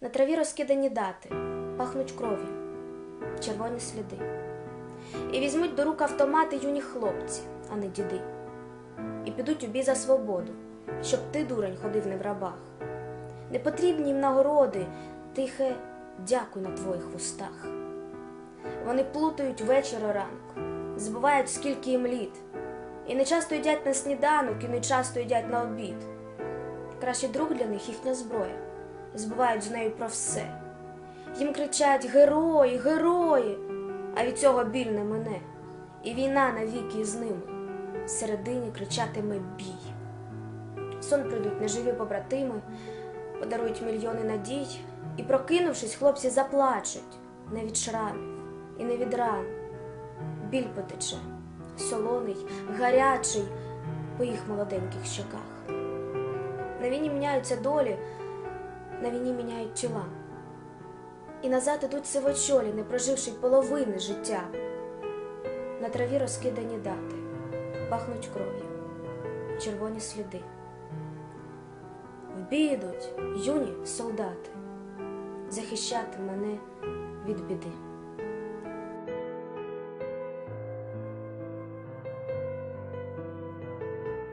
На траві розкидані дати, пахнуть кров'ю, червоні сліди. І візьмуть до рук автомати юні хлопці, а не діди. І підуть у бій за свободу, щоб ти, дурень, ходив не в рабах. Не потрібні їм нагороди, тихе дякуй на твоїх вустах. Вони плутають вечір і ранок, забувають, скільки їм літ, і не часто їдять на сніданок, і не часто їдять на обід. Кращий друг для них їхня зброя, збувають з нею про все. Їм кричать герої, герої, а від цього біль не мине, і війна навіки з ними. Всередині кричатиме бій. Сон прийдуть неживі побратими, подарують мільйони надій, і, прокинувшись, хлопці заплачуть не від шрамів і не від ран. Біль потече, солоний, гарячий по їх молоденьких щоках. На війні міняються долі, на війні міняють тіла. І назад ідуть сивочолі, не проживши половини життя. На траві розкидані дати, пахнуть кров'ю, червоні сліди. В бій ідуть юні солдати захищати мене від біди.